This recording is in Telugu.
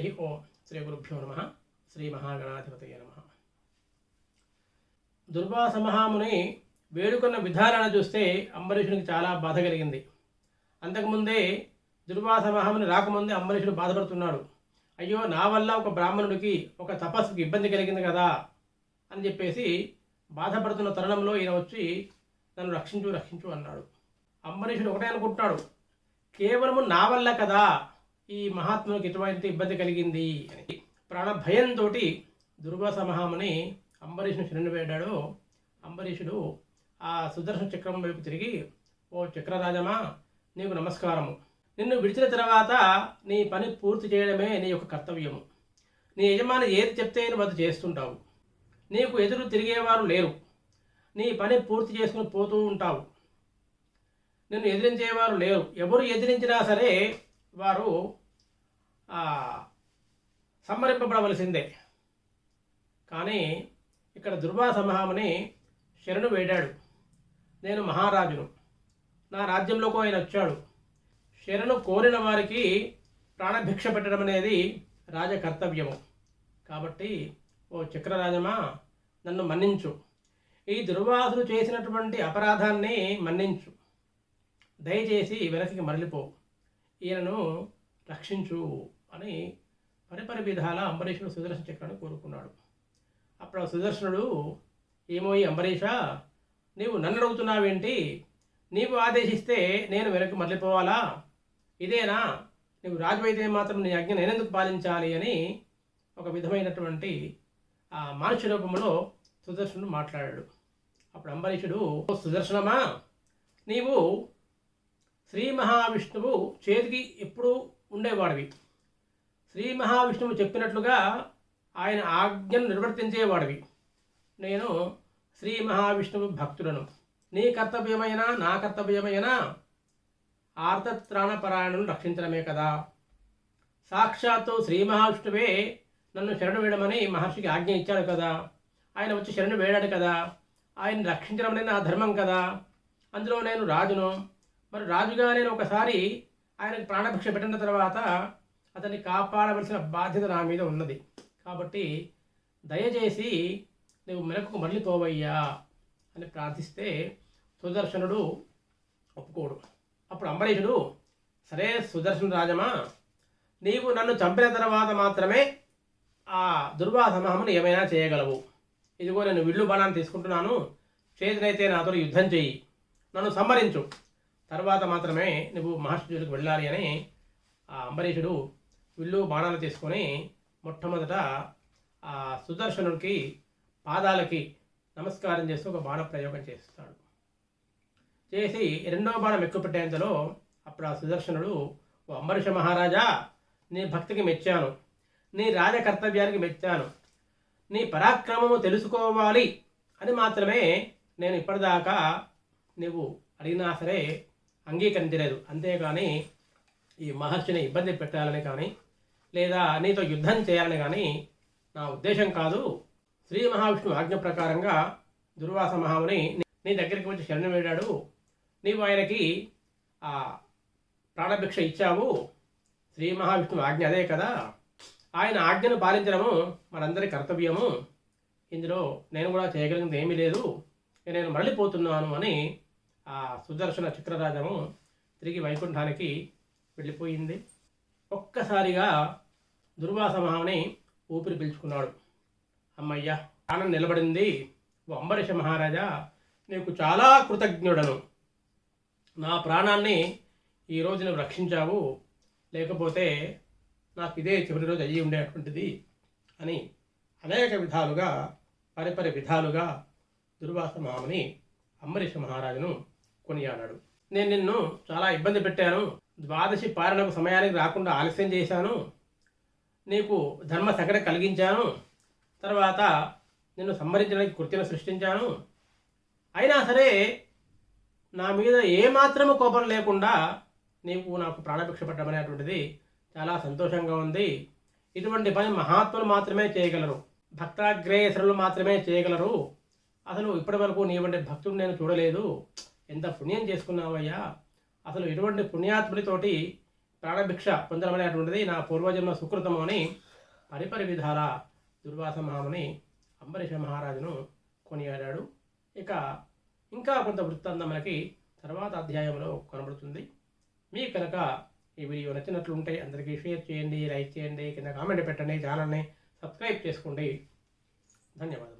హరి ఓం శ్రీ గురుభ్యో నమ. శ్రీ మహాగణాధిపతయ నమ. దుర్వాస మహాముని వేడుకున్న విధానాన్ని చూస్తే అంబరీషునికి చాలా బాధ కలిగింది. అంతకుముందే దుర్వాస మహాముని రాకముందే అంబరీషుడు బాధపడుతున్నాడు. అయ్యో నా వల్ల ఒక బ్రాహ్మణుడికి ఒక తపస్సుకి ఇబ్బంది కలిగింది కదా అని చెప్పేసి బాధపడుతున్న తరుణంలో ఈయన వచ్చి నన్ను రక్షించు రక్షించు అన్నాడు. అంబరీషుడు ఒకటే అనుకుంటున్నాడు. కేవలము నా వల్ల కదా ఈ మహాత్ములకు ఎటువంటి ఇబ్బంది కలిగింది అని. ప్రాణ భయంతో దుర్వాస మహాముని అంబరీషుని శరణివేడాడు అంబరీషుడు ఆ సుదర్శన చక్రం వైపు తిరిగి ఓ చక్రరాజమా నీకు నమస్కారము. నిన్ను విడిచిన తర్వాత నీ పని పూర్తి చేయడమే నీ యొక్క కర్తవ్యము. నీ యజమాని ఏది చెప్తే నువ్వు అది చేస్తుంటావు. నీకు ఎదురు తిరిగేవారు లేరు. నీ పని పూర్తి చేసుకుని పోతూ ఉంటావు. నిన్ను ఎదిరించేవారు లేరు. ఎవరు ఎదిరించినా సరే వారు సంహరింపబడవలసిందే. కానీ ఇక్కడ దుర్వాస మహాముని శరణు వేడాడు. నేను మహారాజును. నా రాజ్యంలోకి ఆయన వచ్చాడు. శరణు కోరిన వారికి ప్రాణభిక్ష పెట్టడం అనేది రాజకర్తవ్యము. కాబట్టి ఓ చక్రరాజమా నన్ను మన్నించు. ఈ దుర్వాసుడు చేసినటువంటి అపరాధాన్ని మన్నించు. దయచేసి వెనక్కి మరలిపో. ఈయనను రక్షించు. అని పరిపరి విధాల అంబరీషుడు సుదర్శన చక్రాన్ని కోరుకున్నాడు. అప్పుడు సుదర్శనుడు ఏమో ఈ అంబరీష నీవు నన్ను అడుగుతున్నావేంటి? నీవు ఆదేశిస్తే నేను వెనక్కి మరలిపోవాలా? ఇదేనా? నువ్వు రాజు అయితే మాత్రం నీ ఆజ్ఞ నేనెందుకు పాలించాలి? అని ఒక విధమైనటువంటి ఆ మానుష రూపంలో సుదర్శనుడు మాట్లాడాడు. అప్పుడు అంబరీషుడు "ఓ సుదర్శనమా నీవు శ్రీ మహావిష్ణువు చేతికి ఎప్పుడూ ఉండేవాడివి. శ్రీ మహావిష్ణువు చెప్పినట్లుగా ఆయన ఆజ్ఞను నిర్వర్తించేవాడివి. నేను శ్రీ మహావిష్ణువు భక్తులను నీ కర్తవ్యమైనా నా కర్తవ్యమైనా ఆర్తత్రాణపరాయణను రక్షించడమే కదా. సాక్షాత్తు శ్రీ మహావిష్ణువే నన్ను శరణు వేయడమని మహర్షికి ఆజ్ఞ ఇచ్చాడు కదా. ఆయన వచ్చి శరణు వేడాడు కదా. ఆయన రక్షించడం అనేది నా ధర్మం కదా. అందులో నేను రాజును. మరి రాజుగా నేను ఒకసారి ఆయనకు ప్రాణభిక్ష పెట్టిన తర్వాత అతన్ని కాపాడవలసిన బాధ్యత నా మీద ఉన్నది. కాబట్టి దయచేసి నువ్వు మెలకు మరలిపోవయ్యా అని ప్రార్థిస్తే సుదర్శనుడు ఒప్పుకోడు. అప్పుడు అంబరీషుడు సరే సుదర్శన రాజమా నీవు నన్ను చంపిన తర్వాత మాత్రమే ఆ దుర్వాస మహమును ఏమైనా చేయగలవు. ఇదిగో నేను విల్లు బాణాన్ని తీసుకుంటున్నాను చేతినైతే నాతో యుద్ధం చెయ్యి. నన్ను సంహరించు. తర్వాత మాత్రమే నువ్వు మహర్షి జోలికి వెళ్ళాలి అని ఆ అంబరీషుడు విల్లు బాణాలు తీసుకొని మొట్టమొదట ఆ సుదర్శనుడికి పాదాలకి నమస్కారం చేస్తూ ఒక బాణ ప్రయోగం చేస్తాడు. చేసి రెండవ బాణం ఎక్కుపెట్టేంతలో అప్పుడు ఆ సుదర్శనుడు ఓ అంబరీష మహారాజా నీ భక్తికి మెచ్చాను. నీ రాజకర్తవ్యానికి మెచ్చాను. నీ పరాక్రమము తెలుసుకోవాలి అని మాత్రమే నేను ఇప్పటిదాకా నువ్వు అడిగినా సరే అంగీకరించలేదు. అంతేగాని ఈ మహర్షిని ఇబ్బంది పెట్టాలని కానీ లేదా నీతో యుద్ధం చేయాలని కానీ నా ఉద్దేశం కాదు. శ్రీ మహావిష్ణువు ఆజ్ఞ ప్రకారంగా దుర్వాస మహాముని నీ దగ్గరికి వచ్చి శరణం వేడాడు. నీవు ఆయనకి ఆ ప్రాణభిక్ష ఇచ్చావు. శ్రీ మహావిష్ణువు ఆజ్ఞ అదే కదా. ఆయన ఆజ్ఞను పాలించడము మనందరి కర్తవ్యము. ఇందులో నేను కూడా చేయగలిగింది ఏమీ లేదు. నేను మరలిపోతున్నాను అని ఆ సుదర్శన చక్రరాజము తిరిగి వైకుంఠానికి వెళ్ళిపోయింది. ఒక్కసారిగా దుర్వాస మహాముని ఊపిరి పీల్చుకున్నాడు. అమ్మయ్య ప్రాణం నిలబడింది. ఓ అంబరీష మహారాజా నీకు చాలా కృతజ్ఞుడను. నా ప్రాణాన్ని ఈరోజు నువ్వు రక్షించావు. లేకపోతే నాకు ఇదే చివరి రోజు అయ్యి ఉండేటువంటిది అని అనేక విధాలుగా పరిపరి విధాలుగా దుర్వాస మామని అంబరీష మహారాజును కొనియాడాడు. నేను నిన్ను చాలా ఇబ్బంది పెట్టాను. ద్వాదశి పాలనకు సమయానికి రాకుండా ఆలస్యం చేశాను. నీకు ధర్మ సంకట కలిగించాను. తర్వాత నిన్ను సంహరించడానికి కృత్యం సృష్టించాను. అయినా సరే నా మీద ఏమాత్రము కోపం లేకుండా నీవు నాకు ప్రాణభిక్ష పట్టమనేటువంటిది చాలా సంతోషంగా ఉంది. ఇటువంటి పని మహాత్ములు మాత్రమే చేయగలరు. భక్తాగ్రేసరులు మాత్రమే చేయగలరు. అసలు ఇప్పటి వరకు నీ వంటి భక్తుడు నేను చూడలేదు. ఎంత పుణ్యం చేసుకున్నావయ్యా? అసలు ఇటువంటి పుణ్యాత్ముడితోటి ప్రాణభిక్ష పొందడమనేటువంటిది నా పూర్వజన్మ సుకృతము అని పరిపరి విధాల దుర్వాస మహాముని అంబరీష మహారాజును కొనియాడాడు. ఇక ఇంకా కొంత వృత్తాంతం మనకి తర్వాత అధ్యాయంలో కనబడుతుంది. మీ కనుక ఈ వీడియో నచ్చినట్లుంటే అందరికీ షేర్ చేయండి లైక్ చేయండి కింద కామెంట్ పెట్టండి ఛానల్ని సబ్స్క్రైబ్ చేసుకోండి. ధన్యవాదాలు